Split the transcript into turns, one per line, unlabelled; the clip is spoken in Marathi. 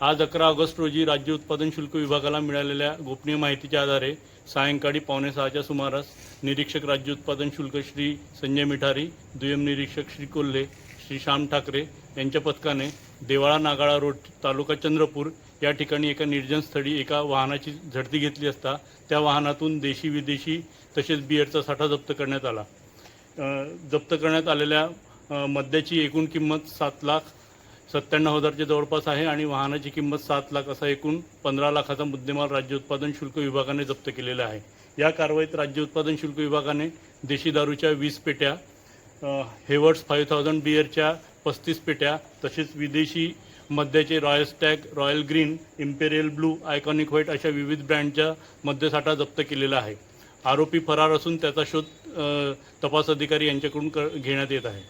आज अकरा ऑगस्ट रोजी राज्य उत्पादन शुल्क विभागाला मिळालेल्या गोपनीय माहितीच्या आधारे सायंकाळी पावणे सहाच्या सुमारास निरीक्षक राज्य उत्पादन शुल्क श्री संजय मिठारी दुय्यम निरीक्षक श्री कोल्हे श्री श्याम ठाकरे यांच्या पथकाने देवाळा नागाळा रोड तालुका चंद्रपूर या ठिकाणी एका निर्जन स्थळी एका वाहनाची झडती घेतली असता त्या वाहनातून देशी विदेशी तसेच बियरचा साठा जप्त करण्यात आला. जप्त करण्यात आलेल्या मद्याची एकूण किंमत सात लाख सत्त्याण्णव हजारच्या जवळपास आहे आणि वाहनाची किंमत सात लाख असा एकूण पंधरा लाखाचा मुद्देमाल राज्य उत्पादन शुल्क विभागाने जप्त केलेला आहे. या कारवाईत राज्य उत्पादन शुल्क विभागाने देशी दारूच्या वीस पेट्या हेवर्ड्स फाईव्ह थाउजंड बिअरच्या पस्तीस पेट्या तसेच विदेशी मद्याचे Royal Stag Royal Green Imperial Blue Iconic White अशा विविध ब्रँडच्या मद्यसाठा जप्त केलेला आहे. आरोपी फरार असून त्याचा शोध तपास अधिकारी यांच्याकडून क घेण्यात येत आहे.